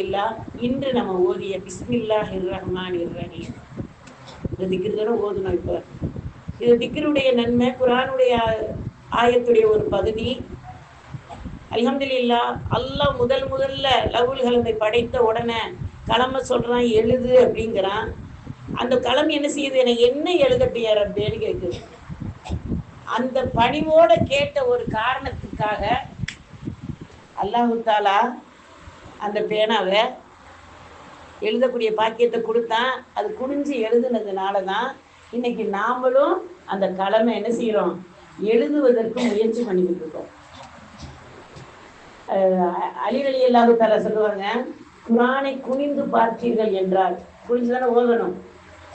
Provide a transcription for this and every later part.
இல்லா இன்று நம்ம ஓதிய பிஸ்மில்லா ரஹ்மான் ரஹீம் இந்த திக்ரு தானே ஓதணும் இப்போ. இது திக்ருடைய நன்மை குரானுடைய ஆயத்துடைய ஒரு பகுதி. அல்ஹம்துலில்லா அல்லாஹ் முதல் முதல்ல லவுல் கலமை படைத்த உடனே கலமை சொல்றான் எழுது அப்படிங்கிறான். அந்த களம் என்ன செய்யுது? எனக்கு என்ன எழுதட்டும் அப்படின்னு கேட்குது அந்த பணிவோட கேட்ட ஒரு காரணத்துக்காக அல்லாஹு தாலா அந்த பேனாவை எழுதக்கூடிய பாக்கியத்தை கொடுத்தான். அது குடிஞ்சு எழுதுனதுனால தான் இன்னைக்கு நாமளும் அந்த கடமை என்ன செய்கிறோம் எழுதுவதற்கு முயற்சி பண்ணிக்கிட்டு இருக்கோம். அழிவழி இல்லாத தர சொல்லுவாங்க குரானை குனிந்து பார்த்தீர்கள் என்றால் குனிஞ்சுதானே ஓதணும்.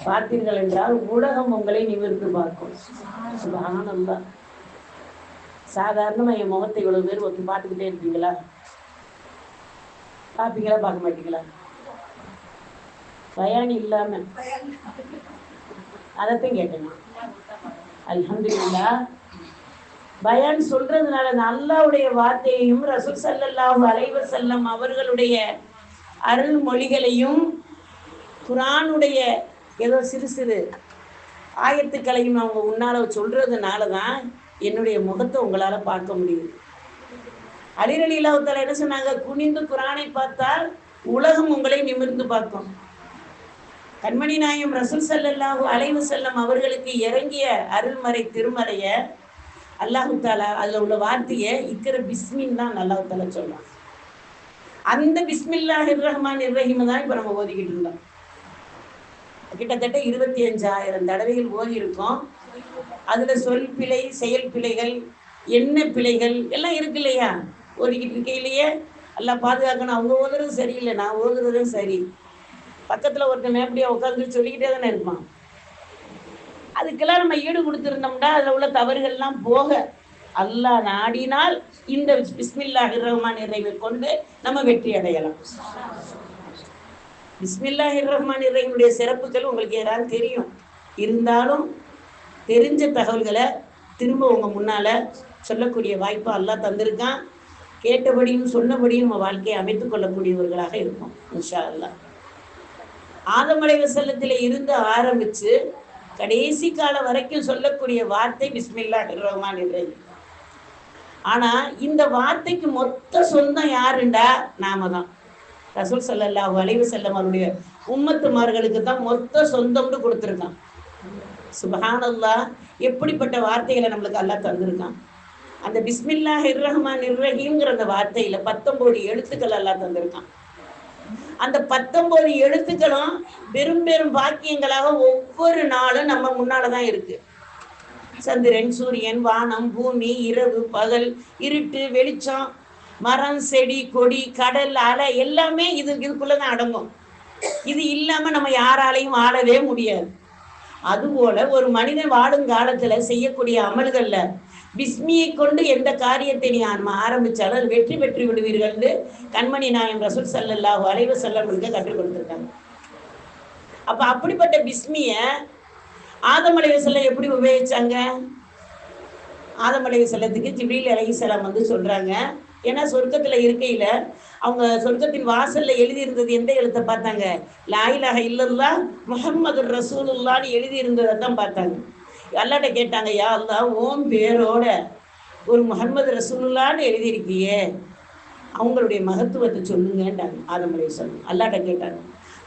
பார்த்தீர்கள் என்றால் உலகம் உங்களை நிமிர்ந்து பார்க்கும். சுபஹானல்லாஹ் சாதாரணமா என் முகத்தை இவ்வளவு பேர் ஒருத்தர் பார்த்துக்கிட்டே இருக்கீங்களா? பார்ப்பீங்களா பார்க்க மாட்டீங்களா? பயானி இல்லாம. அதைத்தான் கேட்டேன். அல்ஹம்துலில்லா பயான் சொல்றதுனால அந்த அல்லாவுடைய வார்த்தையையும் ரசூல் ஸல்லல்லாஹு அலைவர் செல்லம் அவர்களுடைய அருள்மொழிகளையும் குரானுடைய ஏதோ சிறு சிறு ஆயத்துக்களையும் அவங்க உன்னால சொல்றதுனால தான் என்னுடைய முகத்தை உங்களால் பார்க்க முடியுது. அலிரலி இல்லாவத்தால என்ன சொன்னாங்க? குனிந்து குரானை பார்த்தால் உலகம் உங்களை நிமிர்ந்து பார்க்கும். கண்மணி நாயம் ரசூல் சல்லாஹு அலைவு செல்லம் அவர்களுக்கு இறங்கிய அருள்மறை திருமறைய அல்லாஹு தாலா அதுல உள்ள வார்த்தையை இக்கிற பிஸ்மின் தான் அல்லாஹு தாலா சொல்றான். அந்த பிஸ்மில்லா ரஹ்மான் ரஹீம் தான் இப்ப நம்ம ஓதிக்கிட்டு இருந்தோம். கிட்டத்தட்ட இருபத்தி அஞ்சாயிரம் தடவைகள் ஓதி இருக்கோம் அதுல சொல் பிழை செயல் பிழைகள் என்ன பிழைகள் எல்லாம் இருக்கு இல்லையா? ஓடிக்கிட்டு இருக்கையிலேயே எல்லாம் பாதுகாக்கணும். அவங்க ஓதுறதும் சரியில்லை நான் ஓதுறதும் சரி. பக்கத்தில் ஒருத்தன் மேப்படியாக உட்காந்து சொல்லிக்கிட்டே தானே இருப்பான். அதுக்கெல்லாம் நம்ம ஈடு கொடுத்துருந்தோம்னா அதில் உள்ள தவறுகள்லாம் போக அல்லா நாடினால் இந்த பிஸ்மில்லா ரஹ்மான் இறைவை கொண்டு நம்ம வெற்றி அடையலாம். பிஸ்மில்லா ரஹ்மான் இறைவனுடைய சிறப்புகள் உங்களுக்கு யாராவது தெரியும்? இருந்தாலும் தெரிஞ்ச தகவல்களை திரும்ப உங்கள் முன்னால் சொல்லக்கூடிய வாய்ப்பு அல்லாஹ் தந்திருக்கான். கேட்டபடியும் சொன்னபடியும் நம்ம வாழ்க்கையை அமைத்துக் கொள்ளக்கூடியவர்களாக இருக்கும் இன்ஷா அல்லாஹ் ஆதமலை வசல்லத்தில் இருந்து ஆரம்பிச்சு கடைசி காலம் வரைக்கும் சொல்லக்கூடிய வார்த்தை பிஸ்மில்லா ரஹ்மான் இறைவன் ஆனா இந்த வார்த்தைக்கு மொத்த சொந்தம் யாருண்டா? நாம தான். ரசூல் ஸல்லல்லாஹு வளைவு செல்லம் அவருடைய உம்மத்துமார்களுக்கு தான் மொத்த சொந்தம்னு கொடுத்துருக்கான். சுபஹானல்லாஹ் எப்படிப்பட்ட வார்த்தைகளை நம்மளுக்கு அல்லாஹ் தந்திருக்கான்? அந்த பிஸ்மில்லா ஹிர்ரஹ்மான் ரஹீம்ங்கிற அந்த வார்த்தையில பத்தொன்பது எழுத்துக்கள் எல்லாம் தந்திருக்கான். அந்த பத்தொன்பது எழுத்துக்களும் பெரும் பெரும் பாக்கியங்களாக ஒவ்வொரு நாளும் நம்ம முன்னாலதான் இருக்கு. சந்திரன் சூரியன் வானம் பூமி இரவு பகல் இருட்டு வெளிச்சம் மரம் செடி கொடி கடல் அலை எல்லாமே இது இதுக்குள்ளதான் அடங்கும். இது இல்லாம நம்ம யாராலையும் வாழவே முடியாது. அதுபோல ஒரு மனிதன் வாழும் காலத்துல செய்யக்கூடிய அமல்கள்ல பிஸ்மியை கொண்டு எந்த காரியத்தை நீ ஆரம்ப- ஆரம்பிச்சாலும் அது வெற்றி பெற்று விடுவீர்கள்னு கண்மணி நாயம் ரசூல் சல்லல்லாஹு அலைவ வஸல்லம் கற்றுக் கொடுத்துருக்காங்க. அப்ப அப்படிப்பட்ட பிஸ்மிய ஆதமலைவ செல்ல எப்படி உபயோகிச்சாங்க? ஆதம் அலைஹிஸ்ஸலத்துக்கு ஜிப்ரீல் செல்லம் வந்து சொல்றாங்க. ஏன்னா சொர்க்கத்துல இருக்கையில அவங்க சொர்க்கத்தின் வாசல்ல எழுதி இருந்தது எந்த எழுத்தை பார்த்தாங்க? லாயிலாக இல்லல்லா முகமது ரசூலுல்லான்னு எழுதி இருந்ததை தான் பார்த்தாங்க. அல்லாட்ட கேட்டாங்க யா அல்லா ஓம் பேரோட ஒரு முகமது ரசூலுல்லான்னு எழுதியிருக்கியே. அவங்களுடைய மகத்துவத்தை சொல்லுங்கன்றாங்க. ஆதம் சொல்லு அல்லாட்ட கேட்டாங்க.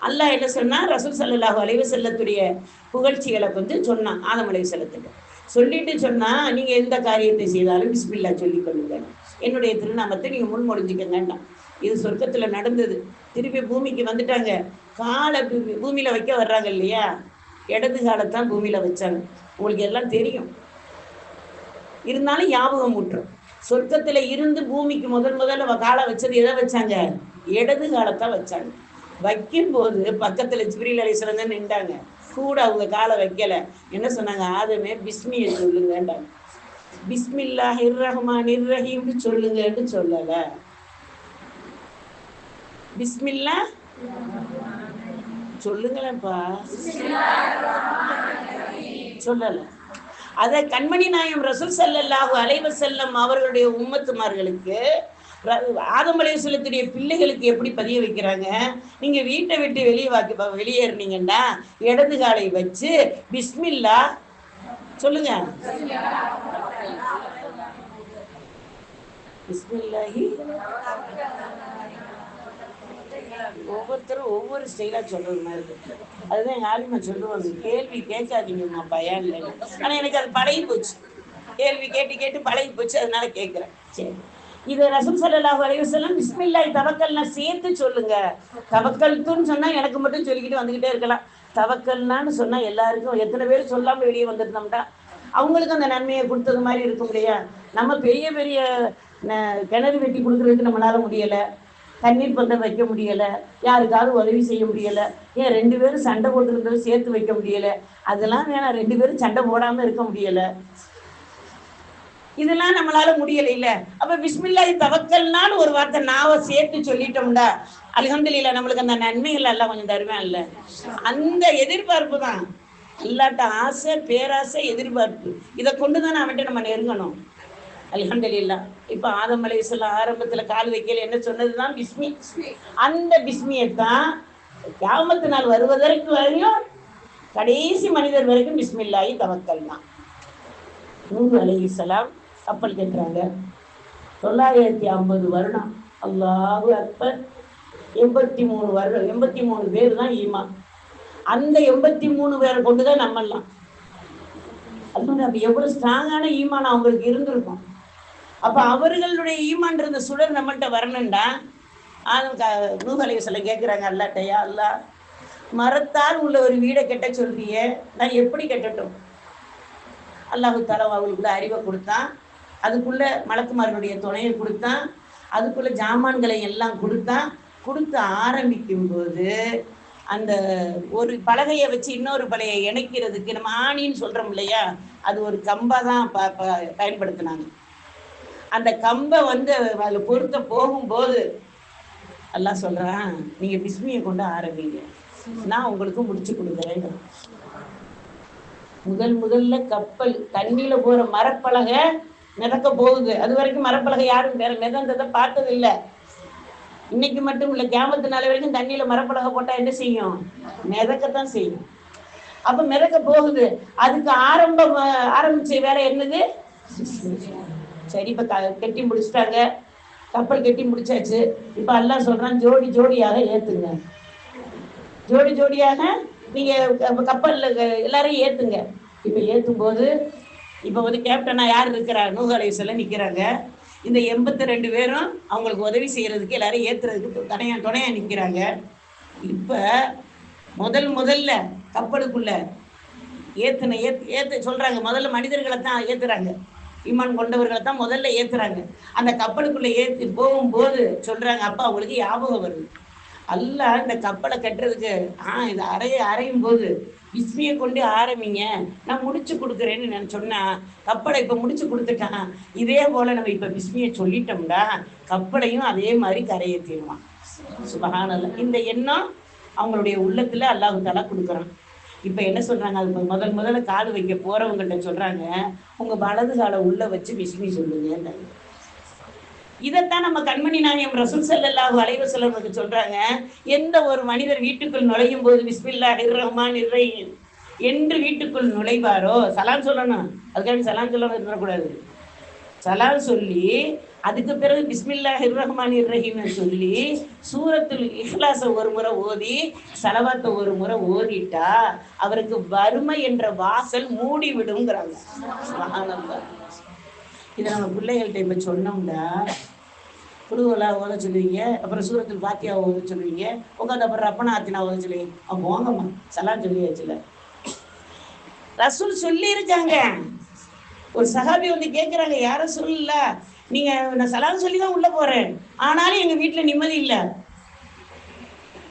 அல்லாஹ் என்ன சொன்னா ரசூல் சல்லாஹு அலைவு செல்லத்துடைய புகழ்ச்சிகளை வந்து சொன்னான் ஆதமலை செல்லத்துக்கு சொல்லிட்டு சொன்னா நீங்க எந்த காரியத்தை செய்தாலும் பிஸ்மில்லா சொல்லிக் கொள்ளுங்க. என்னுடைய திருநாமத்தை நீங்க முன்மொழிஞ்சுக்கங்கன்றான். இது சொர்க்கத்துல நடந்தது. திருப்பி பூமிக்கு வந்துட்டாங்க. காலை பூமி- பூமியில வைக்க வர்றாங்க இல்லையா? இடது காலத்தான் பூமியில வச்சாங்க. உங்களுக்கு எல்லாம் தெரியும். இருந்தாலும் ஞாபகம் ஊற்றும் சொர்க்கத்தில் இருந்து பூமிக்கு முதல் முதல்ல காலை வச்சது எதை வச்சாங்க? இடது காலத்தான் வச்சாங்க. வைக்கும்போது பக்கத்தில் ஜிப்ரீல் அலிஸ்வரங்க நின்றாங்க. கூட அவங்க காலை வைக்கல. என்ன சொன்னாங்க? ஆதமே பிஸ்மியை சொல்லுங்கன்றாங்க. பிஸ்மில்லா ரஹ்மான் ரஹீம்னு சொல்லுங்கன்னு சொல்லல. பிஸ்மில்லா? சொல்லுங்களேன்ப்பா. சொல்லல. அத கண்மணி நாயம் ரசூல் ஸல்லல்லாஹு அலைவ செல்லம் அவர்களுடைய உம்மத்துமார்களுக்கு ஆதம்பலைய அலையுடைய பிள்ளைகளுக்கு எப்படி பதிய வைக்கிறாங்க? நீங்க வீட்டை விட்டு வெளியே வாக்கி வெளியேறினீங்கன்னா இடது காலை வச்சு பிஸ்மில்லா சொல்லுங்க. பிஸ்மில்லாஹி ஒவ்வொருத்தரும் ஒவ்வொரு ஸ்டைலாக சொல்றது மாதிரி இருக்கு. அதுதான் எங்கள் ஆலிமா சொல்லுவாங்க கேள்வி கேட்காதீங்கம்மா பயம் இல்லை ஆனால் எனக்கு அது பழகி போச்சு. கேள்வி கேட்டு கேட்டு பழகி போச்சு அதனால கேட்குறேன். சரி. இது ரசம் ஸல்லல்லாஹு அலைஹி சொல்லலாம் பிஸ்மில்லாஹி தவக்கல்னா சேர்த்து சொல்லுங்க. தவக்கல்துன்னு சொன்னா எனக்கு மட்டும் சொல்லிக்கிட்டு வந்துகிட்டே இருக்கலாம். தவக்கல்னான்னு சொன்னா எல்லாருக்கும் எத்தனை பேர் சொல்லாம வெளியே வந்துருந்தோம்டா அவங்களுக்கு அந்த நன்மையை கொடுத்தது மாதிரி இருக்கும் இல்லையா? நம்ம பெரிய பெரிய ந- கிணறு வெட்டி கொடுக்கறதுக்கு நம்மளால முடியலை. தண்ணீர் பந்தம் வைக்க முடியல யாருக்காவது உதவி செய்ய முடியலை ஏன் ரெண்டு பேரும் சண்டை போட்டுருந்தது சேர்த்து வைக்க முடியலை? அதெல்லாம் வேணாம் ரெண்டு பேரும் சண்டை போடாம இருக்க முடியல. இதெல்லாம் நம்மளால முடியல இல்ல அப்ப பிஸ்மில்லாஹி தவக்கல்னான்னு ஒரு வார்த்தை நாவ சேர்த்து சொல்லிட்டோம்டா. அல்ஹம்துலில்லாஹ் நம்மளுக்கு அந்த நன்மைகள் எல்லாம் கொஞ்சம் தருவேன் இல்ல. அந்த எதிர்பார்ப்பு தான். அல்லாட்ட ஆசை பேராசை எதிர்பார்ப்பு. இதை கொண்டுதான் அவன்கிட்ட நம்ம நெருங்கணும். அலமதுல்லா இப்ப ஆதம் அலைஹிஸ்ஸலாம் ஆரம்பத்துல கால் வைக்கல என்ன சொன்னதுதான்? பிஸ்மி. அந்த பிஸ்மியை தான் கியாமத்து நாள் வருவதற்கு வரையும் கடைசி மனிதர் வரைக்கும் பிஸ்மில்லாயி தவக்கல் தான் நூறு அலைஹிஸ்ஸலாம் கப்பல் கேட்குறாங்க தொள்ளாயிரத்தி ஐம்பது வருடம். அல்லாஹு அக்பர். எண்பத்தி மூணு வருடம் எண்பத்தி மூணு பேர் தான் ஈமா அந்த எண்பத்தி மூணு பேரை கொண்டு தான் நம்மலாம் அது அப்போ எவ்வளோ ஸ்ட்ராங்கான ஈமான் அவங்களுக்கு இருந்திருக்கும். அப்ப அவர்களுடைய ஈமான் இருந்த சுடர் நம்மள்கிட்ட வரணும்டா. நூகலை சொல்ல கேட்குறாங்க அல்லாட்டையா அல்லா. மரத்தால் உள்ள ஒரு வீடை கெட்ட சொல்றிய நான் எப்படி கட்டட்டும்? அல்லாஹு தாலா அவங்களுக்குள்ள அறிவை கொடுத்தான். அதுக்குள்ள மலக்குமாரனுடைய துணையை கொடுத்தான். அதுக்குள்ள ஜாமான்களை எல்லாம் கொடுத்தான். கொடுத்து ஆரம்பிக்கும் போது அந்த ஒரு பலகையை வச்சு இன்னொரு பலகையை இணைக்கிறதுக்கு நம்ம ஆணின்னு சொல்றோம் இல்லையா? அது ஒரு கம்பை தான் ப ப- பயன்படுத்தினாங்க. அந்த கம்பை வந்து அதில் பொருத்த போகும்போது எல்லாம் சொல்றான் நீங்க பிஸ்மியை கொண்டு ஆரம்பிங்க. நான் உங்களுக்கு முடிச்சு கொடுக்குறேன். முதல் முதல்ல கப்பல் தண்ணியில போற மரப்பலகை மிதக்க போகுது. அது வரைக்கும் மரப்பலகை யாரும் வேற மிதந்ததை பார்த்தது இல்லை இன்னைக்கு மட்டும் இல்லை கேமத்து நாள் வரைக்கும் தண்ணியில மரப்பலகை போட்டா என்ன செய்யும்? மிதக்கத்தான் செய்யும். அப்ப மிதக்க போகுது. அதுக்கு ஆரம்பம் ஆரம்பிச்சு வேற என்னது? சரி இப்ப க- கட்டி முடிச்சிட்டாங்க. கப்பல் கட்டி முடிச்சாச்சு. இப்ப எல்லாம் சொல்றான் ஜோடி ஜோடியாக ஏத்துங்க. ஜோடி ஜோடியாக நீங்க கப்பல்ல எல்லாரையும் ஏத்துங்க. இப்ப ஏத்தும் போது இப்ப வந்து கேப்டனா யார் இருக்கிறா? நூகலைசில நிக்கிறாங்க. இந்த எண்பத்தி ரெண்டு பேரும் அவங்களுக்கு உதவி செய்யறதுக்கு எல்லாரும் ஏத்துறதுக்கு துணையா துணையா நிக்கிறாங்க. இப்ப முதல் முதல்ல கப்பலுக்குள்ள ஏத்துன ஏத்து ஏத்து சொல்றாங்க. முதல்ல மனிதர்களை தான் ஏத்துறாங்க. ஈமான் கொண்டவர்களை தான் முதல்ல ஏத்துறாங்க. அந்த கப்பலுக்குள்ள ஏத்தி போகும்போது சொல்றாங்க அப்பா அவங்களுக்கு ஞாபகம் வருது. அல்ல இந்த கப்பலை கட்டுறதுக்கு ஆ இது அறைய அறையும் போது விஸ்மியை கொண்டு ஆரம்பிங்க நான் முடிச்சு கொடுக்குறேன்னு நான் சொன்னா கப்பலை இப்ப முடிச்சு கொடுத்துட்டான். இதே போல நம்ம இப்ப விஸ்மியை சொல்லிட்டோம்டா கப்பலையும் அதே மாதிரி கரையேற்றிடுவான் சுபஹானல்ல. இந்த எண்ணம் அவங்களுடைய உள்ளத்துல அல்லாஹ் தலா கொடுக்குறான். இப்ப என்ன சொல்றாங்க? அது முதல் முதல்ல காடு வைக்க போறவங்கள்ட்ட சொல்றாங்க. உங்க வலது காலை உள்ள வச்சு விசுமி சொல்லுங்க இதைத்தான் நம்ம கண்மணி நாயம் ரசூல் செல்லல்லா வளைவு வஸல்லம் சொல்றாங்க. எந்த ஒரு மனிதர் வீட்டுக்குள் நுழையும் போது விஸ்மில்லா ரஹ்மான் இர்ரஹீம் என்று வீட்டுக்குள் நுழைவாரோ? சலான் சொல்லணும். அதுக்காக சலான் சொல்லாம இருக்கக்கூடாது சலான் சொல்லி அதுக்கு பிறகு பிஸ்மில்லாஹிர் ரஹ்மான் ரஹீம்னு சொல்லி சூரத்தில் இஹ்லாஸை ஒரு முறை ஓதி சலவாத்தை ஒரு முறை ஓதிட்டா அவருக்கு வறுமை என்ற வாசல் மூடி விடுங்கிறாங்க இதை நம்ம பிள்ளைகள்கிட்ட இப்போ சொன்னோம்னா குழுவலா ஓத சொல்லுவீங்க அப்புறம் சூரத்தில் பாத்தியா ஓத சொல்லுவீங்க உட்காந்து அப்புறம் ரப்பனா ஆத்தினா ஓத சொல்லுவீங்க. அவன் போங்கம்மா சலாம் சொல்லியாச்சுல. ரசூல் சொல்லியிருக்காங்க. ஒரு சகாபி வந்து கேட்குறாங்க யாரும் சொல்லல நீங்க நான் சலாம் சொல்லி தான் உள்ள போறேன். ஆனாலும் எங்க வீட்டுல நிம்மதி இல்லை.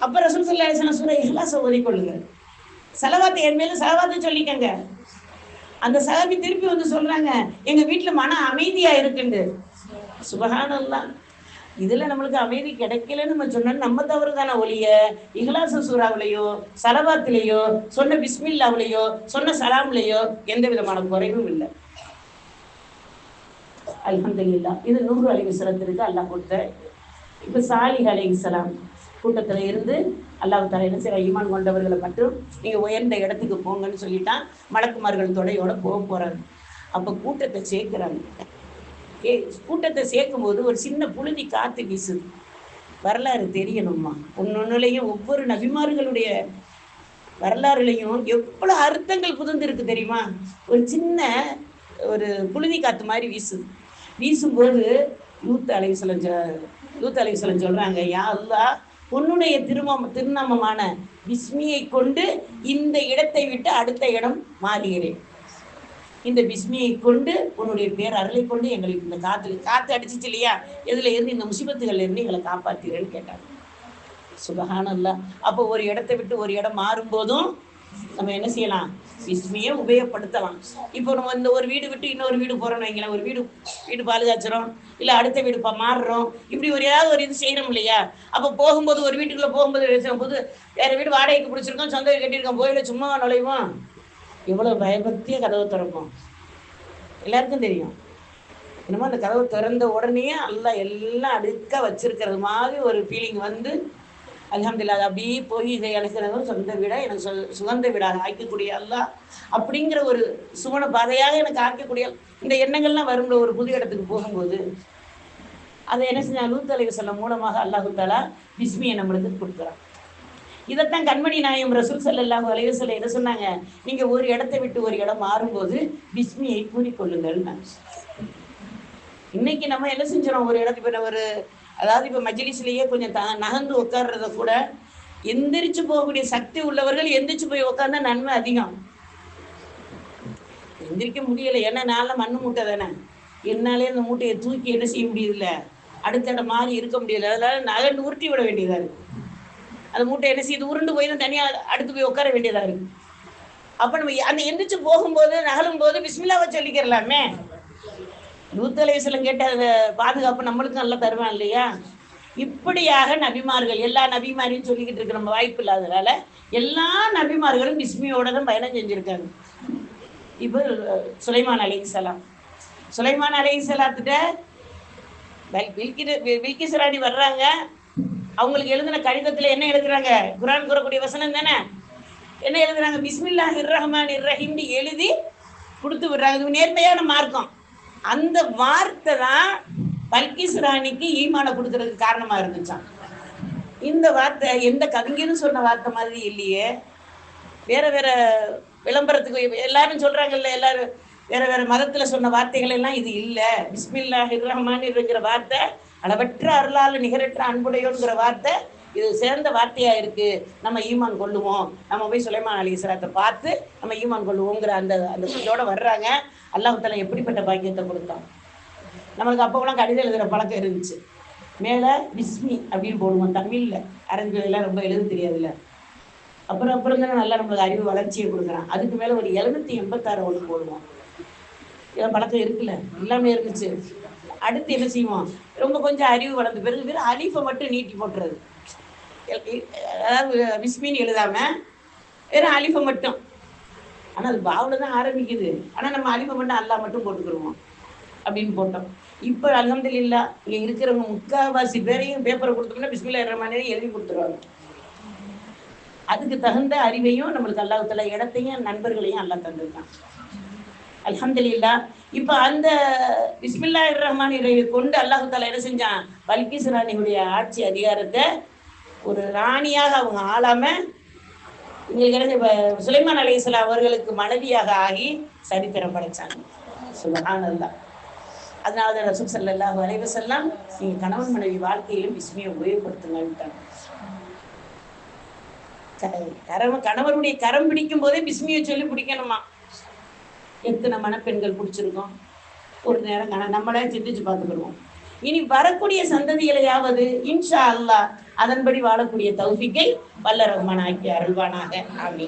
அப்ப ரசூல் சல்லா அலிஸ்லாம் சூர இஹ்லாஸை ஓதிக்கொள்ளுங்க செலவாத்தை என் மேல செலவாத்தை சொல்லிக்கங்க. அந்த சகாபி திருப்பி வந்து சொல்றாங்க எங்க வீட்டுல மன அமைதியா இருக்குண்டு. சுபஹானல்லாஹ். இதுல நம்மளுக்கு அமைதி கிடைக்கலன்னு நம்ம சொன்னா நம்ம தவறு தானே ஒழிய? இஹ்லாச சூறாவிலையோ சலவாத்திலேயோ சொன்ன பிஸ்மில்லாவிலையோ சொன்ன சலாம்லையோ எந்த விதமான குறைவும் இல்லை. அலமதுல்லா இது நூறு அலைவிசலத்திற்கு அல்லாஹ் கொடுத்த. இப்போ சாலிஹ் சலாம் கூட்டத்தில் இருந்து அல்லாஹ் தலை என்ன செய்ய ஈமான் கொண்டவர்களை மட்டும் நீங்கள் உயர்ந்த இடத்துக்கு போங்கன்னு சொல்லிட்டான். மலக்குமார்கள் தொடையோட போக போகிறாங்க அப்போ கூட்டத்தை சேர்க்குறாங்க. ஏ கூட்டத்தை சேர்க்கும் போது ஒரு சின்ன புழுதி காற்று வீசுது. வரலாறு தெரியணுமா? ஒன்னொன்னுலையும் ஒவ்வொரு நபிமார்களுடைய வரலாறுலையும் எவ்வளோ அர்த்தங்கள் புதுந்துருக்கு தெரியுமா? ஒரு சின்ன ஒரு புழுதி காற்று மாதிரி வீசுது. வீசும்போது யூத் அலைவிசலம் யூத் அலைவிசலம் சொல்கிறாங்க யா அல்லாஹ் உன்னுடைய திருமம் திருநாமமான பிஸ்மியை கொண்டு இந்த இடத்தை விட்டு அடுத்த இடம் மாறுகிறேன். இந்த பிஸ்மியை கொண்டு உன்னுடைய பேர் அருளை கொண்டு எங்களுக்கு இந்த காற்று காற்று அடிச்சிச்சு இல்லையா? இதில் இருந்து இந்த முசிபத்துகள்ல இருந்து எங்களை காப்பாற்றுகிறேன்னு கேட்டாங்க. சுபஹானல்லா. அப்போ ஒரு இடத்தை விட்டு ஒரு இடம் மாறும்போதும் நம்ம என்ன செய்யலாம்? பிஸ்மியை உபயோகப்படுத்தலாம். இப்போ நம்ம இந்த ஒரு வீடு விட்டு இன்னொரு வீடு போறோம்னு வைங்களேன். ஒரு வீடு வீடு பாதுகாச்சுறோம் இல்லை அடுத்த வீடு பா மாறுறோம். இப்படி ஒரு ஏதாவது ஒரு இது செய்யறோம் இல்லையா? அப்போ போகும்போது ஒரு வீட்டுக்குள்ள போகும்போது போது வேற வீடு வாடகைக்கு பிடிச்சிருக்கோம் சொந்த கட்டியிருக்கோம் போயில சும்மா நுழைவோம். எவ்வளவு பயபக்திய கதவை திறப்போம். எல்லாருக்கும் தெரியும். என்னமோ அந்த கதவை திறந்த உடனே எல்லாம் எல்லாம் அடுக்க வச்சிருக்கிறது மாதிரி ஒரு ஃபீலிங் வந்து அலமதுல்லா அது அப்படியே போய் இதை அழைக்கிறவர் சொந்த வீடா எனக்கு சொ- சுகந்த வீடாக ஆக்கக்கூடிய அல்லாஹ் அப்படிங்கிற ஒரு சுவன பாதையாக எனக்கு ஆக்கக்கூடிய இந்த எண்ணங்கள்லாம் வரும்ல ஒரு புது இடத்துக்கு போகும்போது. அதை என்ன செஞ்சா லூத் அலைஹி சொல்ல மூலமாக அல்லாஹு தாலா பிஸ்மியை நம்மளுக்கு கொடுக்குறான். இதைத்தான் கண்மணி நாயம் ரசூல் ஸல்லல்லாஹு அலைஹி சொல்ல என்ன சொன்னாங்க? நீங்க ஒரு இடத்தை விட்டு ஒரு இடம் மாறும்போது பிஸ்மியை கூறிக்கொள்ளுங்கள் இன்னைக்கு நம்ம என்ன செஞ்சிடும் ஒரு இடத்துக்கு ஒரு அதாவது இப்ப மஜ்லிஸ்லயே கொஞ்சம் த நகர்ந்து உட்கார்றத கூட எந்திரிச்சு போகக்கூடிய சக்தி உள்ளவர்கள் எந்திரிச்சு போய் உட்கார்ந்தா நன்மை அதிகம். எந்திரிக்க முடியல. ஏன்னா நாள மண்ணு மூட்டை தானே. என்னாலே அந்த மூட்டையை தூக்கி என்ன செய்ய முடியல அடுத்த இடம் மாறி இருக்க முடியல அதனால நகர்ந்து உருட்டி விட வேண்டியதா இருக்கு. அந்த மூட்டை என்ன செய்யுது? உருண்டு போய் தான் தனியாக அடுத்து போய் உட்கார வேண்டியதா இருக்கு. அப்ப நம்ம அந்த எந்திரிச்சு போகும்போது நகலும் போது பிஸ்மில்லாவை சொல்லிக்கிறலாமே. நூத்தலைவசலம் கேட்ட பாதுகாப்பு நம்மளுக்கும் நல்லா தருவான் இல்லையா? இப்படியாக நபிமார்கள் எல்லா நபிமாரியும் சொல்லிக்கிட்டு இருக்கிற நம்ம வாய்ப்பு இல்லாதனால எல்லா நபிமார்களும் இஸ்மியோட தான் பயணம் செஞ்சிருக்காங்க. இப்போ சுலைமான் அலைஹிஸ்ஸலாம் சுலைமான் அலைஹிஸ்ஸலாத்துட்ட வில்- வர்றாங்க. அவங்களுக்கு எழுதின கடிதத்தில் என்ன எழுதுறாங்க? குரான் கூறக்கூடிய வசனம் தானே? என்ன எழுதுறாங்க? பிஸ்மில்லாஹ் ரஹ்மான் ரஹீம்னு எழுதி கொடுத்து விடுறாங்க. இது நேர்மையான மார்க்கம். அந்த வார்த்தை தான் பல்கிஸ் ராணிக்கு ஈமான கொடுக்கறதுக்கு காரணமா இருந்துச்சான் இந்த வார்த்தை எந்த கவிஞரும் சொன்ன வார்த்தை மாதிரி இல்லையே. வேற வேற விளம்பரத்துக்கு எல்லாரும் சொல்றாங்கல்ல எல்லாரும் வேற வேற மதத்துல சொன்ன வார்த்தைகள் எல்லாம் இது இல்ல. பிஸ்மில்லா ரஹ்மான் இருக்கிற வார்த்தை அளவற்ற அருளால் நிகரற்ற அன்புடையோங்கிற வார்த்தை இது சேர்ந்த வார்த்தையா இருக்கு. நம்ம ஈமான் கொள்ளுவோம். நம்ம போய் சுலைமான் அலி இஸ்லாத்தை பார்த்து நம்ம ஈமான் கொள்ளுவோங்கிற அந்த அந்த இதோட வர்றாங்க. அல்லாஹால எப்படிப்பட்ட பாக்கியத்தை கொடுத்தான்? நம்மளுக்கு அப்போலாம் கடிதம் எழுதுகிற பழக்கம் இருந்துச்சு. மேலே பிஸ்மி அப்படின்னு போடுவோம் தமிழில். அரபி எல்லாம் ரொம்ப எழுத தெரியாதுல்ல. அப்புறம் அப்புறம் தானே நல்லா நம்மளுக்கு அறிவு வளர்ச்சியை கொடுக்குறான். அதுக்கு மேலே ஒரு எழுநூத்தி எண்பத்தாறு ஒன்று போடுவோம். இதெல்லாம் பழக்கம் இருக்குல்ல? எல்லாமே இருந்துச்சு. அடுத்து என்ன செய்வோம்? ரொம்ப கொஞ்சம் அறிவு வளர்ந்த பிறகு வெறும் அலிஃபை மட்டும் நீட்டி போட்டுறது. அதாவது பிஸ்மின்னு எழுதாம வெறும் அலிஃபை மட்டும். ஆனால் அது பாவில் தான் ஆரம்பிக்குது. ஆனால் நம்ம அலிஃபை மட்டும் அல்லாஹ் மட்டும் போட்டுக்கிருவோம். அப்படின்னு போட்டோம். இப்போ அல்ஹம்துலில்லா இங்கே இருக்கிறவங்க முக்காவாசி பேரையும் பேப்பரை கொடுத்தோம்னா பிஸ்மில்லா ரஹ்மானே எழுதி கொடுத்துருவாங்க. அதுக்கு தகுந்த அறிவையும் நம்மளுக்கு அல்லாஹத்துல இடத்தையும் நண்பர்களையும் அல்லாஹ் தந்திருக்கான். அலமதுல்லா இப்போ அந்த பிஸ்மில்லா ரஹ்மான் இறைவை கொண்டு அல்லாஹு தாலா என்ன செஞ்சான்? பல்கிஸ் ராணியுடைய ஆட்சி அதிகாரத்தை ஒரு ராணியாக அவங்க ஆளாம உங்களுக்கு என்ன இப்ப சுலைமான் அலையசல அவர்களுக்கு மனைவியாக ஆகி சரித்திரம் படைச்சாங்க. சுபஹானல்லாஹ் அதனால தான் ரசூல் ஸல்லல்லாஹு அலைஹி செல்லாம் நீங்க கணவன் மனைவி வாழ்க்கையிலும் பிஸ்மியை உபயோகப்படுத்துங்கன்ட்டாங்க. கரம் கணவருடைய கரம் பிடிக்கும் போதே பிஸ்மியை சொல்லி பிடிக்கணுமா? எத்தனை மணப்பெண்கள் பிடிச்சிருக்கோம்? ஒரு நேரம் கண நம்மளே சிந்திச்சு பார்த்துக்கிடுவோம். இனி வரக்கூடிய சந்ததிகளையாவது இன்ஷா அல்லாஹ் அதன்படி வாழக்கூடிய தௌஃபிக்கை வல்ல ரஹ்மான் ஆக்கி அருள்வானாக. ஆமி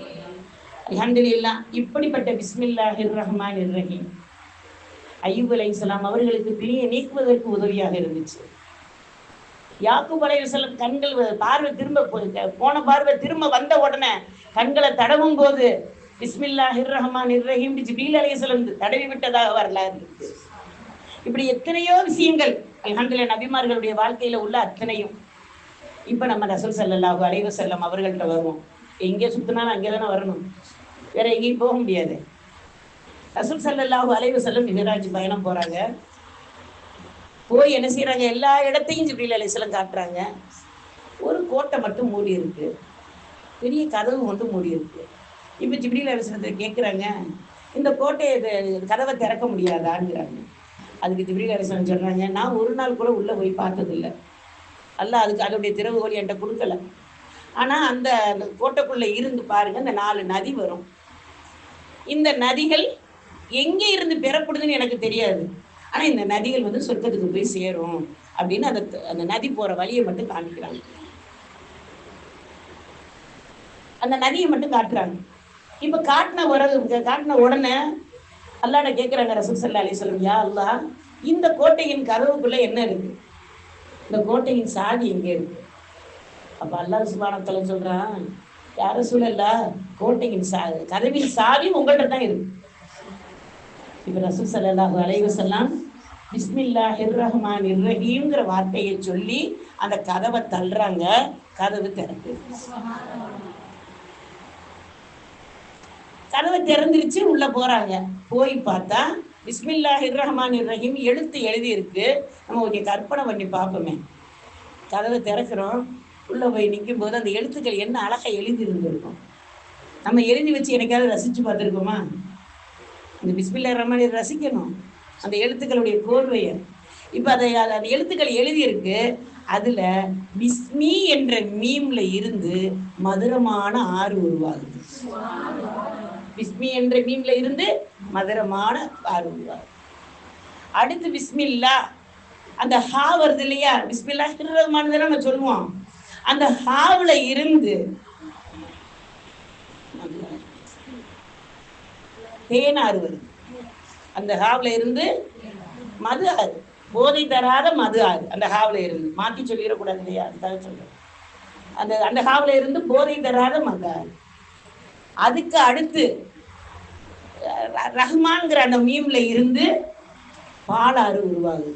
அல்ஹம்துலில்லாஹ் இப்படிப்பட்ட பிஸ்மில்லாஹிர் ரஹ்மான் ரஹீம். ஐயூப் அலைஹிஸ்ஸலாம் அவர்களுக்கு பிரிய நீக்குவதற்கு உதவியாக இருந்துச்சு. யாக்குப் அலை இஸ்லாம் கண்கள் பார்வை திரும்ப போன பார்வை திரும்ப வந்த உடனே கண்களை தடவும் போது பிஸ்மில்லாஹிர் ரஹ்மானிர் ரஹீம் அலை இஸ்லாம் தடவி விட்டதாக வரலாறு இப்படி எத்தனையோ விஷயங்கள் அல்ஹம்துலில்லாஹ் நபிமார்களுடைய வாழ்க்கையில உள்ள அத்தனையும் இப்ப நம்ம ரசல் ஸல்லல்லாஹு அலைவு செல்லம் அவர்கள்ட்ட வருவோம். எங்கே சுத்தினாலும் அங்கே தானே வரணும். வேற எங்கேயும் போக முடியாது. ரசூல் ஸல்லல்லாஹு அலைவு செல்லம் மிகராஜ் பயணம் போறாங்க. போய் என்ன செய்யறாங்க எல்லா இடத்தையும் ஜிப்ரீல் அலைசலம் காட்டுறாங்க. ஒரு கோட்டை மட்டும் மூடி இருக்கு. பெரிய கதவு மட்டும் மூடி இருக்கு. இப்போ ஜிப்ரீல் அலைசலத்தை கேட்குறாங்க இந்த கோட்டையை இது- கதவை திறக்க முடியாதாங்கிறாங்க அதுக்கு ஜிப்ரீல் சொல்கிறாங்க சொல்றாங்க நான் ஒரு நாள் கூட உள்ளே போய் பார்த்ததில்ல. அல்ல அதுக்கு அதோடைய திறவுகோல் என்கிட்ட கொடுக்கல. ஆனால் அந்த அந்த கோட்டைக்குள்ளே இருந்து பாருங்க இந்த நாலு நதி வரும். இந்த நதிகள் எங்கே இருந்து பெறப்படுதுன்னு எனக்கு தெரியாது. ஆனால் இந்த நதிகள் வந்து சொர்க்கத்துக்கு போய் சேரும் அப்படின்னு அந்த அந்த நதி போகிற வழியை மட்டும் காமிக்கிறாங்க. அந்த நதியை மட்டும் காட்டுறாங்க. இப்போ காட்டின உர காட்டின உடனே அல்லாட கேட்குறாங்க ரசூல் சல்லா சொல்லம் யா அல்லாஹ் இந்த கோட்டையின் கதவுக்குள்ள என்ன இருக்கு? இந்த கோட்டையின் சாவி எங்கே இருக்கு? அப்போ அல்லாஹ் சுபானத்தில் சொல்றான் யார சூழல்ல கோட்டையின் சா கதவின் சாவி உங்கள்கிட்ட தான் இருக்கு. இப்போ ரசூல் சல்லாஹு அலைவசல்லாம் பிஸ்மில்லா பிஸ்மில்லாஹிர் ரஹ்மானிர் ரஹீம்ங்கிற வார்த்தையை சொல்லி அந்த கதவை தள்ளுறாங்க கதவு திறக்கு கதவை திறந்துருச்சு உள்ள போறாங்க. போய் பார்த்தா பிஸ்மில்லா ரஹ்மானிர் ரஹீம் எழுத்து எழுதியிருக்கு. நம்ம கொஞ்சம் கற்பனை பண்ணி பார்ப்போமே. கதவை திறக்கிறோம். உள்ளே போய் நிற்கும் போது அந்த எழுத்துக்கள் என்ன அழகாக எழுதி இருந்திருக்கும் நம்ம எழுதி வச்சு எனக்காவது ரசித்து பார்த்துருக்கோமா? இந்த பிஸ்மில்லா ரஹ்மான் ரசிக்கணும். அந்த எழுத்துக்களுடைய கோர்வையை. இப்போ அதை அந்த எழுத்துக்கள் எழுதியிருக்கு. அதில் பிஸ்மி என்ற மீம்ல இருந்து மதுரமான ஆறு உருவாகுது. பிஸ்மி என்ற மீம்ல இருந்து மதுரமான ஆறு உருவாகுது அடுத்து பிஸ்மில்லா. அந்த ஹா வருது இல்லையா? பிஸ்மில்லா ரஹ்மான் நம்ம சொல்லுவோம். அந்த ஹாவுல இருந்து தேனாறு வருது. அந்த ஹாவுல இருந்து மது ஆறு போதை தராத மது ஆறு அந்த ஹாவுல இருந்து. மாத்தி சொல்லிடக்கூடாது இல்லையா? அதுதான் சொல்றேன். அந்த அந்த ஹாவுல இருந்து போதை தராத மது ஆறு அதுக்கு அடுத்து ரஹ்மான்கிற ரஹ்மான்ங்கிற அந்த மீம்ல இருந்து பாலாறு உருவாகுது.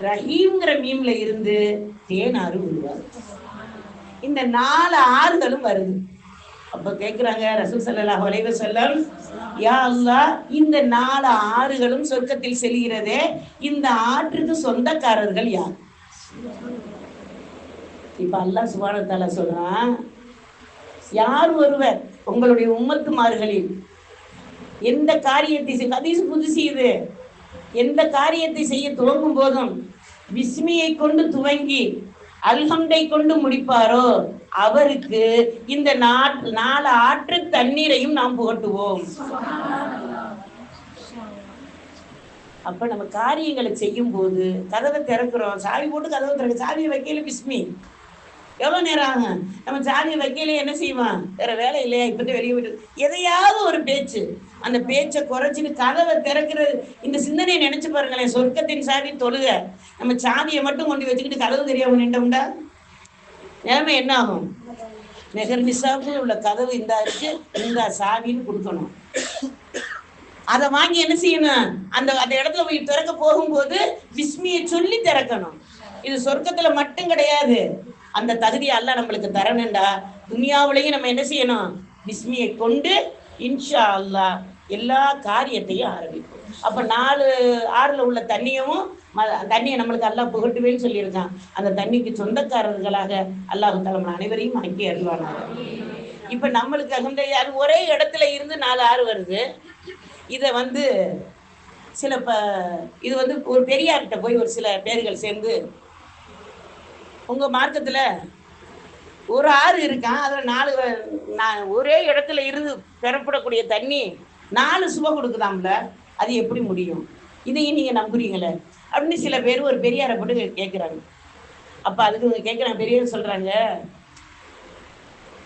ரஹீம்ங்கிற மீம்ல இருந்து தேனாறு உருவாகுது. இந்த நாலு ஆறுகளும் வருது. அப்ப கேக்குறாங்க ரசூல் ஸல்லல்லாஹு அலைஹி சொல்லம் யா அல்லா இந்த நாலு ஆறுகளும் சொர்க்கத்தில் செல்கிறதே இந்த ஆற்றுக்கு சொந்தக்காரர்கள் யார்? இப்ப அல்லா சுபானத்தால சொல்றான் யார் ஒருவர் உங்களுடைய உம்மத்துமார்களில் எந்த காரியத்தை செய் ஹதீஸ் புதுசு இது. எந்த காரியத்தை செய்ய துவங்கும் போதும் விஸ்மியை கொண்டு துவங்கி அல்ஹண்டை கொண்டு முடிப்பாரோ அவருக்கு இந்த நாட் நாலு ஆற்று தண்ணீரையும் நாம் புகட்டுவோம். அப்ப நம்ம காரியங்களை செய்யும் போது கதவை திறக்கிறோம். சாவி போட்டு கதவை திறக்க சாவியை வைக்கல பிஸ்மி. எவ்வளவு நேரம் ஆகும்? நம்ம சாவியை வைக்கல என்ன செய்வான்? வேற வேலை இல்லையா? இப்பதான் வெளியே விட்டு எதையாவது ஒரு பேச்சு. அந்த பேச்சை குறைச்சிட்டு கதவை திறக்கிறது இந்த சிந்தனையை நினைச்சு பாருங்களேன். சொர்க்கத்தின் சாவி தொழுக. நம்ம சாவியை மட்டும் கொண்டு வச்சுக்கிட்டு கதவு தெரியாம நின்றோம்டா நிலைமை என்ன ஆகும்? நெகர் நிசாவுக்கு உள்ள கதவு இந்தா இருக்கு இந்த சாவின்னு கொடுக்கணும். அதை வாங்கி என்ன செய்யணும்? அந்த அந்த இடத்துல போய் திறக்க போகும்போது விஸ்மியை சொல்லி திறக்கணும். இது சொர்க்கத்துல மட்டும் கிடையாது. அந்த தகுதியை அல்ல நம்மளுக்கு தரணும்டா. துனியாவுலயும் நம்ம என்ன செய்யணும்? பிஸ்மியை கொண்டு இன்ஷா அல்லாஹ் எல்லா காரியத்தையும் ஆரம்பிக்கும் அப்ப நாலு ஆறுல உள்ள தண்ணியவும் ம- தண்ணியை நம்மளுக்கு அல்லாஹ் புகட்டுவேன்னு சொல்லியிருக்கான். அந்த தண்ணிக்கு சொந்தக்காரர்களாக அல்லாஹு நம்ம அனைவரையும் ஆக்கி அறிவானாங்க இப்ப நம்மளுக்கு அகந்த அது ஒரே இடத்துல இருந்து நாலு ஆறு வருது. இதை வந்து சில ப இது வந்து ஒரு பெரியார்கிட்ட போய் ஒரு சில பேர்கள் சேர்ந்து உங்க மார்க்கத்துல ஒரு ஆறு இருக்கான் அதுல நாலு நான் ஒரே இடத்துல இருந்து பெறப்படக்கூடிய தண்ணி நாலு சுவை கொடுக்குதாம்ல? அது எப்படி முடியும்? இதையும் நீங்க நம்புறீங்களே. அப்படின்னு சில பேர் ஒரு பெரியாரை போட்டு கேட்குறாங்க அப்ப அதுக்கு இவங்க கேட்குறாங்க பெரியார் சொல்றாங்க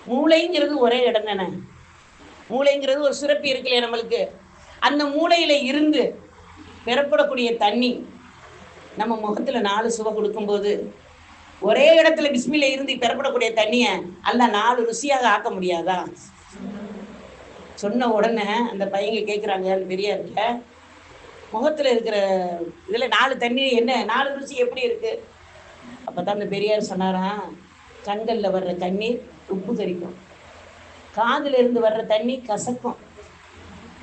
மூளைங்கிறது ஒரே இடம் தானே? மூளைங்கிறது ஒரு சுரப்பி இருக்குல்லையா நம்மளுக்கு? அந்த மூளையில இருந்து பெறப்படக்கூடிய தண்ணி நம்ம முகத்துல நாலு சுவை கொடுக்கும்போது ஒரே இடத்துல பிஸ்மில இருந்து பெறப்படக்கூடிய தண்ணிய அல்ல நாலு ருசியாக ஆக்க முடியாதா? சொன்ன உடனே அந்த பையங்க கேட்குறாங்க அந்த இருக்க முகத்துல இருக்கிற இதுல நாலு தண்ணி என்ன நாலு ருசி எப்படி இருக்கு? அப்பதான் அந்த பெரியார் சொன்னாராம் கண்கள்ல வர்ற தண்ணீர் உப்பு கறிக்கும் காதுல இருந்து வர்ற தண்ணி கசக்கும்.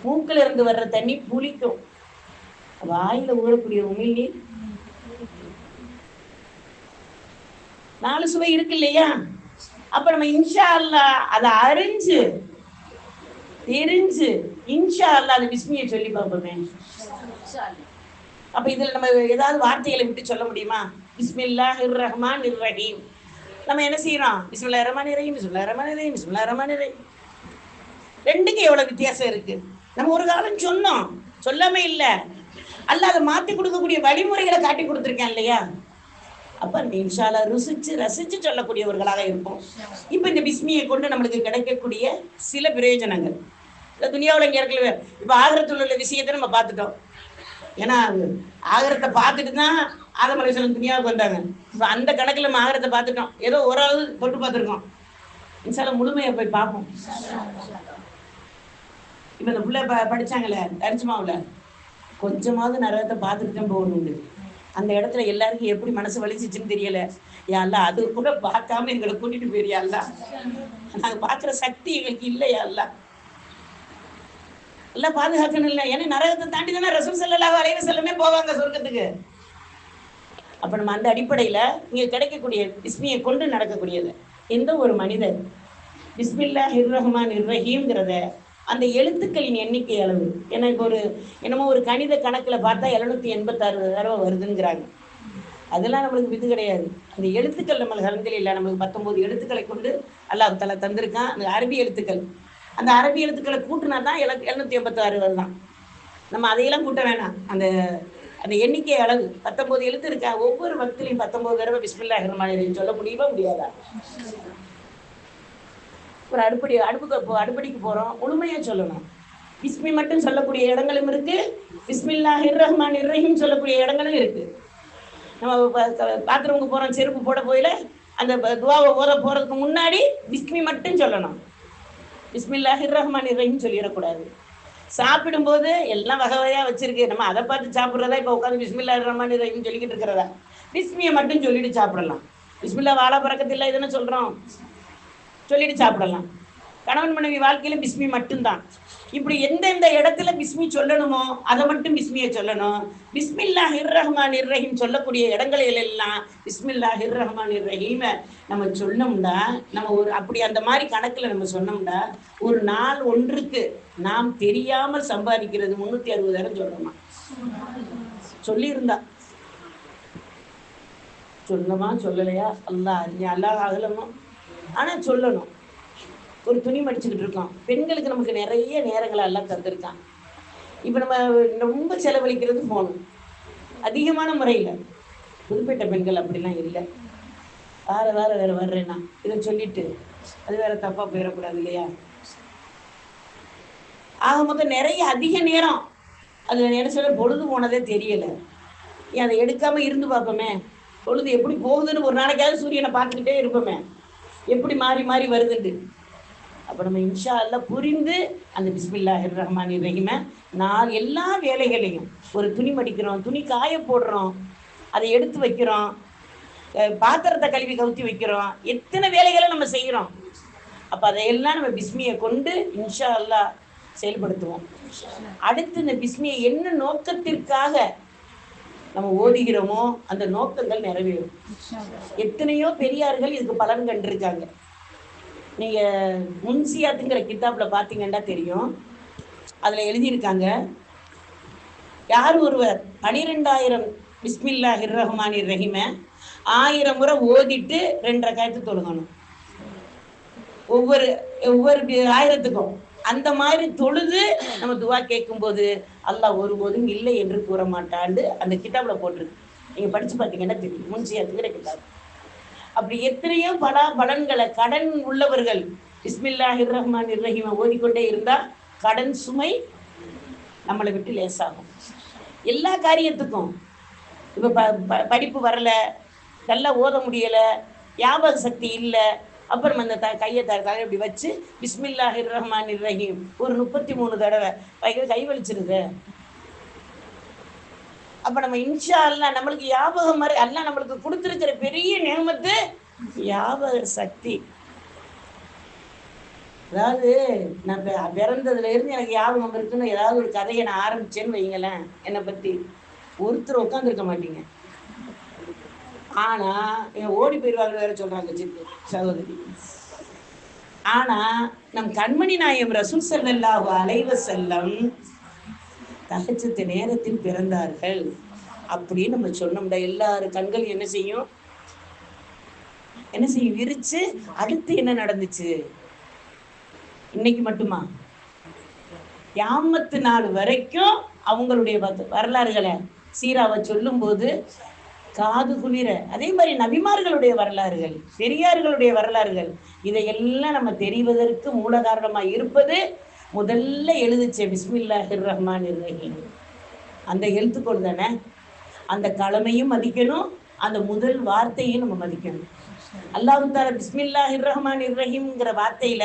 மூக்கில் இருந்து வர்ற தண்ணி புளிக்கும். வாயில ஊழக்கூடிய உமிழ்நீர் நாலு சுவை இருக்கு இல்லையா? அப்ப நம்ம இன்ஷா அல்லா அதை அறிஞ்சு தெரிஞ்சு இன்ஷா அல்லா அது விஸ்மியை சொல்லி பார்ப்போமே. அப்ப இதுல நம்ம ஏதாவது வார்த்தைகளை விட்டு சொல்ல முடியுமா? பிஸ்மில்லாஹ் ரஹ்மான் ரஹீம் நம்ம என்ன செய்யறோம் பிஸ்மில்லா ரஹ்மான் ரஹீம் பிஸ்மில்லா ரஹ்மான் ரஹீம் பிஸ்மில்லா ரஹ்மான் ரஹீம் ரெண்டுக்கும் எவ்வளவு வித்தியாசம் இருக்கு? நம்ம ஒரு காலம் சொன்னோம் சொல்லாம இல்ல. அல்ல அதை மாத்தி கொடுக்கக்கூடிய வழிமுறைகளை காட்டி கொடுத்துருக்கேன் இல்லையா? அப்ப அந்த இன்ஷால ருசிச்சு ரசிச்சு சொல்லக்கூடியவர்களாக இருப்போம். இப்ப இந்த பிஸ்மியை கொண்டு நம்மளுக்கு கிடைக்கக்கூடிய சில பிரயோஜனங்கள். இல்லை துனியாவில் இங்க இருக்கல இப்ப ஆகிரத்தில் உள்ள விஷயத்தை நம்ம பார்த்துட்டோம். ஏன்னா ஆகிரத்தை பார்த்துட்டு தான் ஆதமலேஸ்வரன் துனியாவுக்கு வந்தாங்க. இப்ப அந்த கணக்குல நம்ம ஆகிரத்தை பார்த்துட்டோம். ஏதோ ஓரளவு தொட்டு பார்த்துருக்கோம். இன்ஷால முழுமையை போய் பார்ப்போம். இப்ப இந்த பிள்ளை ப படிச்சாங்களே தரிச்சுமாவுல கொஞ்சமாவது நரகத்தை பார்த்துட்டு தான் போகணும் அந்த இடத்துல எல்லாருக்கும் எப்படி மனசு வலிச்சிச்சுன்னு தெரியல. யாழ்லா அது கூட பார்க்காம எங்களை கூட்டிட்டு போயிருயாள்ல நாங்க பார்க்குற சக்தி எங்களுக்கு இல்லையா அல்ல. எல்லாம் பாதுகாக்கணும் இல்லை ஏன்னா நரகத்தை தாண்டி தானே ரசூல் செல்லலாக அலைவ செல்லமே போவாங்க சொர்க்கத்துக்கு. அப்ப நம்ம அந்த அடிப்படையில இங்க கிடைக்கக்கூடிய பிஸ்மியை கொண்டு நடக்கக்கூடியது. எந்த ஒரு மனிதர் பிஸ்மில்லா ஹிர் ரஹ்மான் ரஹீம்ங்கிறத அந்த எழுத்துக்களின் எண்ணிக்கை அளவு. எனக்கு ஒரு என்னமோ ஒரு கணித கணக்கில் பார்த்தா எழுநூத்தி எண்பத்தாறு தடவை வருதுங்கிறாங்க. அதெல்லாம் நம்மளுக்கு இது கிடையாது. அந்த எழுத்துக்கள் நம்மளுக்கு கலந்தில் இல்லை நம்மளுக்கு பத்தொன்பது எழுத்துக்களை கொண்டு அல்லாஹ் தலா தந்திருக்கான். அந்த அரபி எழுத்துக்கள். அந்த அரபி எழுத்துக்களை கூட்டினா தான் எழு எழுநூத்தி எண்பத்தாறு வருதான். நம்ம அதையெல்லாம் கூட்ட வேணாம். அந்த அந்த எண்ணிக்கை அளவு. பத்தொன்பது எழுத்து இருக்கா? ஒவ்வொரு பக்திலையும் பத்தொன்பது தடவை பிஸ்மில்லா ரஹ்மான் சொல்ல முடியுமா? முடியாதா? ஒரு அடுப்படி அடுப்புக்கு அடுப்படிக்கு போகிறோம் முழுமையாக சொல்லணும். பிஸ்மி மட்டும் சொல்லக்கூடிய இடங்களும் இருக்கு. பிஸ்மில்லா ஹிர் ரஹ்மான் ரஹீம் சொல்லக்கூடிய இடங்களும் இருக்கு. நம்ம பாத்ரூமுக்கு போகிறோம் செருப்பு போட போயில அந்த துவாவை ஓத போகிறதுக்கு முன்னாடி பிஸ்மி மட்டும் சொல்லணும். பிஸ்மில்லா ஹிர் ரஹ்மான் ரஹீம் சொல்லிடக்கூடாது. சாப்பிடும்போது எல்லாம் வகை வகையாக வச்சிருக்கு. நம்ம அதை பார்த்து சாப்பிட்றதா? இப்போ உட்காந்து பிஸ்மில்லா ரஹ்மான் ரஹீம் சொல்லிக்கிட்டு இருக்கிறதா? பிஸ்மியை மட்டும் சொல்லிட்டு சாப்பிடலாம். பிஸ்மில்லா வாழா பறக்கத்தில் இதுன்னு சொல்கிறோம் சொல்லிட்டு சாப்பிடலாம். கணவன் மனைவி வாழ்க்கையில பிஸ்மி மட்டும்தான். இப்படி எந்தெந்த இடத்துல பிஸ்மி சொல்லணுமோ அதை மட்டும் பிஸ்மியை சொல்லணும். பிஸ்மில்லா ஹிர் ரஹ்மான் ரஹீம் சொல்லக்கூடிய இடங்களில் எல்லாம் பிஸ்மில்லா ஹிர் ரஹ்மான் இர்ரஹீம நம்ம சொன்னோம்னா நம்ம ஒரு அப்படி அந்த மாதிரி கணக்குல நம்ம சொன்னோம்னா ஒரு நாள் ஒன்றுக்கு நாம் தெரியாமல் சம்பாதிக்கிறது முன்னூத்தி அறுபதாயிரம் சொல்றோமா? சொல்லியிருந்தா. சொல்லமா சொல்லலையா? அல்லா அறிஞ்ச அல்லாஹ் அகலமா ஆனா சொல்லணும். ஒரு துணி மடிச்சுக்கிட்டு இருக்கோம். பெண்களுக்கு நமக்கு நிறைய நேரங்களை எல்லாம் தந்திருக்கான். இப்போ நம்ம ரொம்ப செலவழிக்கிறது ஃபோனு அதிகமான முறையில். புதுப்பேட்டை பெண்கள் அப்படிலாம் இல்லை. வேற வேற வேற வர்றேன்னா இதை சொல்லிட்டு அது வேற தப்பா போயிடக்கூடாது இல்லையா? ஆக மொத்தம் நிறைய அதிக நேரம். அது என்ன சொல்ல பொழுது போனதே தெரியல. ஏன் அதை எடுக்காம இருந்து பார்ப்போமே. பொழுது எப்படி போகுதுன்னு ஒரு நாளைக்காவது சூரியனை பார்த்துக்கிட்டே இருப்போமே. எப்படி மாறி மாறி வருதுண்டு. அப்போ நம்ம இன்ஷா அல்லாஹ் புரிந்து அந்த பிஸ்மில்லாஹிர் ரஹ்மான் ரஹீமை நான் எல்லா வேலைகளையும் ஒரு துணி மடிக்கிறோம் துணி காய போடுறோம் அதை எடுத்து வைக்கிறோம் பாத்திரத்தை கழுவி கவுத்தி வைக்கிறோம் எத்தனை வேலைகளை நம்ம செய்கிறோம் அப்போ அதையெல்லாம் நம்ம பிஸ்மியை கொண்டு இன்ஷா அல்லாஹ் செயல்படுத்துவோம். அடுத்து இந்த பிஸ்மியை என்ன நோக்கத்திற்காக நம்ம ஓதுகிறோமோ அந்த நோக்கங்கள் நிறைவேறும். எத்தனையோ பெரியார்கள் இதுக்கு பலன் கண்டிருக்காங்க. நீங்க முன்சியாத்துங்கிற கித்தாப்ல பாத்தீங்கன்னா தெரியும். அதுல எழுதியிருக்காங்க யார் ஒருவர் பனிரெண்டாயிரம் பிஸ்மில்லா ஹிர் ரஹ்மான் ரஹீம ஆயிரம் முறை ஓதிட்டு ரெண்டரை காயத்து தொழுகணும். ஒவ்வொரு ஒவ்வொரு ஆயிரத்துக்கும் அந்த மாதிரி தொழுது நம்ம துவா கேட்கும்போது அல்லாஹ் ஒருபோதும் இல்லை என்று கூற மாட்டான்னு அந்த கிட்டாப்ல போட்டிருக்கு. நீங்க படிச்சு பார்த்தீங்கன்னா தெரியும். முன்சியாத்துங்கிற கிதாப். அப்படி எத்தனையோ பல பலன்களை கடன் உள்ளவர்கள் பிஸ்மில்லாஹிர் ரஹ்மான் ரஹீமை ஓதிக்கொண்டே இருந்தா கடன் சுமை நம்மளை விட்டு லேசாகும். எல்லா காரியத்துக்கும். இப்போ ப படிப்பு வரல நல்லா ஓத முடியல ஞாபக சக்தி இல்லை அப்புறம் அந்த த கையை த தலை இப்படி வச்சு பிஸ்மில்லாஹிர் ரஹ்மான் ரஹீம் ஒரு முப்பத்தி மூணு தடவை. கை கை வலிச்சிருது அப்ப நம்ம இன்ஷா அல்லா நம்மளுக்கு ஞாபகம் மாதிரி அல்லா நம்மளுக்கு கொடுத்துருக்கிற பெரிய நியமத்து ஞாபக சக்தி. அதாவது நான் பிறந்ததுல இருந்து எனக்கு ஞாபகம் இருக்குன்னு ஏதாவது ஒரு கதையை நான் ஆரம்பிச்சேன்னு வைங்களேன் என்னை பத்தி. ஒருத்தர் உட்காந்துருக்க மாட்டீங்க. ஆனா ஓடி போயிடுவாங்க வேற சொல்றாங்க சித்து சகோதரி. ஆனா நம் கண்மணி நாயம் ரசூல் செல்லல்லாஹு அலைவ செல்லம் தகச்சத்து நேரத்தில் பிறந்தார்கள். அப்படின்னு நம்ம சொன்னோம்டா எல்லாரு கண்கள் என்ன செய்யும்? என்ன செய்யும்? விரிச்சு அடுத்து என்ன நடந்துச்சு? இன்னைக்கு மட்டுமா? யாமத்து நாள் வரைக்கும் அவங்களுடைய வரலாறுகளை சீராவை சொல்லும் போது காது குளிர. அதே மாதிரி நபிமார்களுடைய வரலாறுகள் பெரியார்களுடைய வரலாறுகள் இதையெல்லாம் நம்ம தெரிவதற்கு மூல காரணமா இருப்பது முதல்ல எழுதுச்சே பிஸ்மில்லாஹிர் ரஹ்மான் ரஹீம் அந்த எழுத்துக்கோள் தானே? அந்த கலமையும் மதிக்கணும் அந்த முதல் வார்த்தையும் நம்ம மதிக்கணும். அல்லாஹு தால பிஸ்மில்லா ரஹ்மான் ரஹீம்ங்கிற வார்த்தையில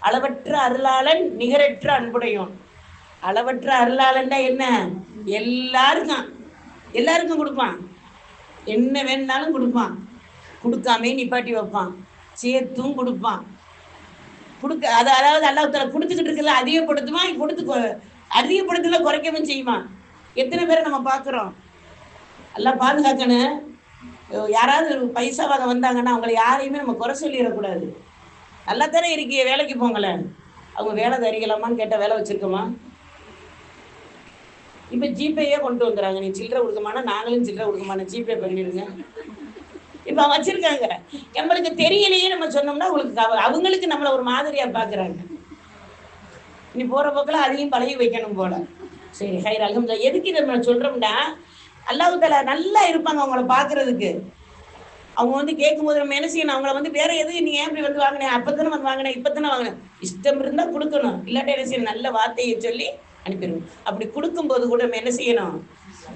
அளவற்ற அருளாளன் நிகரற்ற அன்புடையும் அளவற்ற அருளாளன்டா என்ன? எல்லாருக்கும். எல்லாருக்கும் கொடுப்பான். என்ன வேணுனாலும் கொடுப்பான். கொடுக்காமே நிப்பாட்டி வைப்பான். சேர்த்தும் கொடுப்பான். கொடுக்க அது அதாவது அல்லாஹால கொடுத்துக்கிட்டு இருக்கல அதிகப்படுத்துவான் கொடுத்து அதிகப்படுத்தல குறைக்கவும் செய்வான். எத்தனை பேரை நம்ம பார்க்குறோம்? எல்லாம் பாதுகாக்கணும். யாராவது பைசாவாக வந்தாங்கன்னா அவங்கள யாரையுமே நம்ம குறை சொல்லிடக்கூடாது. நல்லா தானே இருக்கீங்க வேலைக்கு போங்களேன். அவங்க வேலை தரிக்கலாமான்னு கேட்டால் வேலை வச்சுருக்கோமா? இப்போ ஜிபேயே கொண்டு வந்துடுறாங்க நீ சில்லறை கொடுக்கமானா நாங்களும் சில்லறை கொடுக்கமான ஜிபே பண்ணிடுங்க. இப்போ வச்சிருக்காங்க. நம்மளுக்கு தெரியலையே நம்ம சொன்னோம்னா உங்களுக்கு அவங்களுக்கு நம்மளை ஒரு மாதிரியா பாக்குறாங்க. நீ போற போக்கில் அதையும் பழகி வைக்கணும் போல. சரி ஹைர் அலமதுல்லா எதுக்கு இதை நம்ம சொல்றோம்னா அல்லாஹு தலா நல்லா இருப்பாங்க அவங்கள பாக்குறதுக்கு. அவங்க வந்து கேட்கும்போது நம்ம என்ன செய்யணும்? அவங்கள வந்து வேற எது நீ ஏன் இப்படி வந்து வாங்கினேன் அப்பதானே வந்து வாங்கினேன் இப்பதானே வாங்கினேன் இஷ்டம் இருந்தா கொடுக்கணும். இல்லாட்டி என்ன செய்யணும்? நல்ல வார்த்தையை சொல்லி அனுப்பிடுவோம் அப்படி கொடுக்கும்போது கூட நம்ம என்ன செய்யணும்?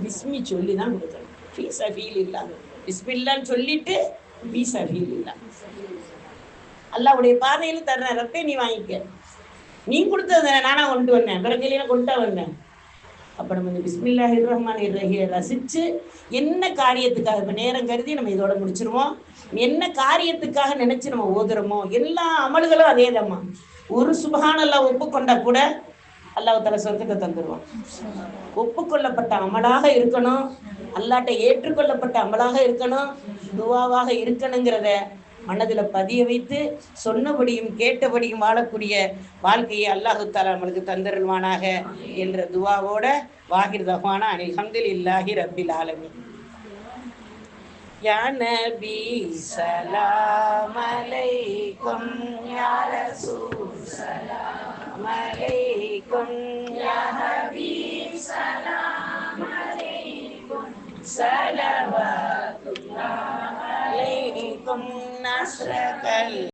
பிஸ்மி சொல்லி தான் கொடுக்கணும் ஃபீஸா ஃபீல் இல்லாமல் பிஸ்மில்லான்னு சொல்லிட்டு பீசா ஃபீல் இல்லாம. அல்லாவுடைய பாதையில் தர்றேன் ரப்பே நீ வாங்கிக்க. நீ கொடுத்தது நானா கொண்டு வந்தேன். பிறகு கொண்டா வந்தேன். அப்போ நம்ம இந்த பிஸ்மில்லாஹி ரஹ்மான் ரஹியை ரசித்து என்ன காரியத்துக்காக இப்போ நேரம் கருதி நம்ம இதோட முடிச்சிருவோம். என்ன காரியத்துக்காக நினைச்சு நம்ம ஓதுறோமோ எல்லா அமல்களும் அதே தாம்மா ஒரு சுபகானெல்லாம் ஒப்புக்கொண்டா கூட அல்லாஹால சொர்க்கத்தை தந்துடுவான் ஒப்புக்கொள்ளப்பட்ட அமலாக இருக்கணும். அல்லாட்ட ஏற்றுக்கொள்ளப்பட்ட அமலாக இருக்கணும். துவாவாக இருக்கணுங்கிறத மனதில் பதிய வைத்து சொன்னபடியும் கேட்டபடியும் வாழக்கூடிய வாழ்க்கையை அல்லாஹு தாலா நம்மளுக்கு தந்தருள்வானாக என்ற துவாவோட வாகிர் தஹ்வானா அனில் ஹம்தில் இல்லாஹி ரப்பில் ஆலமி Ya Nabi Salam Alaikum Ya Rasul Salam Alaikum Ya Habib Salam Alaikum Salawatullah Alaikum Nasrakal